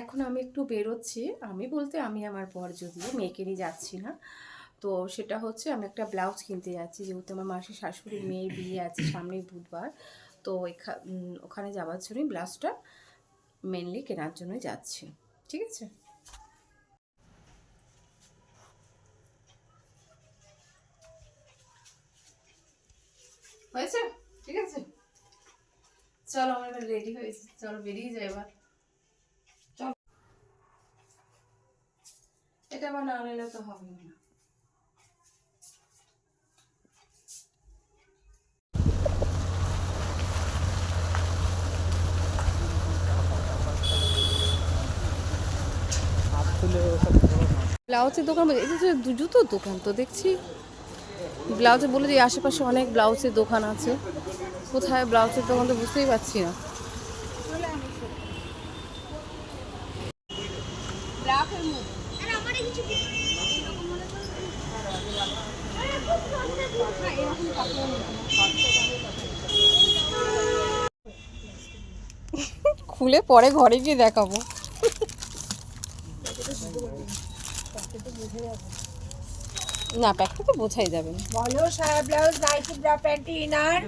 এখন আমি একটু বেরোচ্ছি। আমি বলতে আমি আমার পর যদিও মেয়েকে নিয়ে যাচ্ছি না। তো সেটা হচ্ছে আমি একটা ব্লাউজ কিনতে যাচ্ছি। যেহেতু আমার মাসির শাশুড়ির মেয়ের বিয়ে আছে সামনেই বুধবার, তো ওখানে যাওয়ার জন্যই ব্লাউজটা মেনলি কেনার জন্যই যাচ্ছি। ঠিক আছে? হয়েছে? ঠিক আছে? চলো, আমার রেডি হয়েছে চলো বেরিয়ে যাই এবার। এটা আমার না নিলে তো হবে না। ব্লাউজের দোকান বলছে, এটা তো জুতোর দোকান তো দেখছি। ব্লাউজে বলে যে আশেপাশে অনেক ব্লাউজের দোকান আছে। কোথায় ব্লাউজের দোকান তো বুঝতেই পারছি না। খুলে পরে ঘরে গিয়ে দেখাবো না প্যাকটা তো বোঝাই যাবে বলো সায়া blouse nightie bra panty inner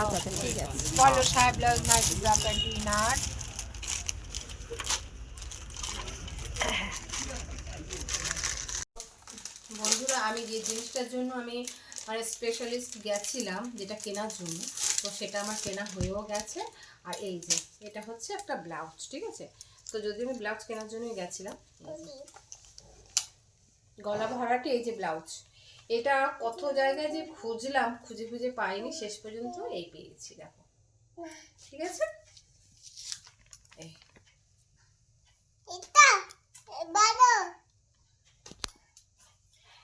আচ্ছা ঠিক আছে বলো সায়া blouse nightie bra panty inner বন্ধুরা, আমি যে জিনিসটার জন্য আমি মানে স্পেশালিস্ট গেছিলাম, যেটা কেনার জন্য, তো সেটা আমার কেনা হয়েও গেছে। আর এই যে, এটা হচ্ছে একটা ব্লাউজ ঠিক আছে? তো যদি আমি ব্লাউজ কেনার জন্যই গেছিলাম গলা ভরাটি এই যে ব্লাউজ এটা কত জায়গায় যে খুঁজলাম, খুঁজে খুঁজে পাইনি, শেষ পর্যন্ত এই পেয়েছি, দেখো। ঠিক আছে?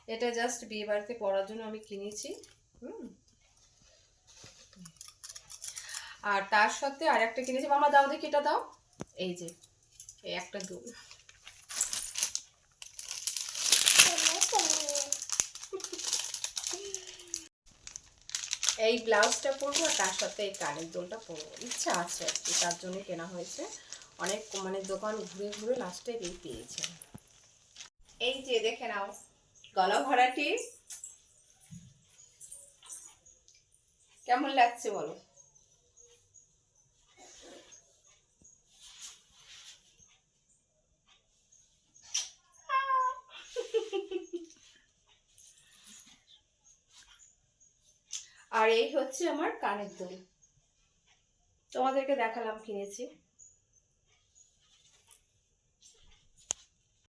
এটা জাস্ট বিয়ে বাড়িতে পরার জন্য আমি কিনেছি, হুম। আর তার সাথে আর একটা কিনেছি। মামা, দাও দেখি, এটা দাও। এই যে, এই একটা দুল। এই ব্লাউজটা পরবো আর তার সাথে এই কানের দোলটা পরবো। ইচ্ছা আছে আর কি, তার জন্য কেনা হয়েছে। অনেক মানে দোকান ঘুরে ঘুরে লাস্টে এই পেয়েছে। এই যে, দেখে নাও। গলা ভরাটি। কেমন লাগছে বলো? আর এই হচ্ছে আমার কানের দুল তোমাদেরকে দেখালাম কিনেছি।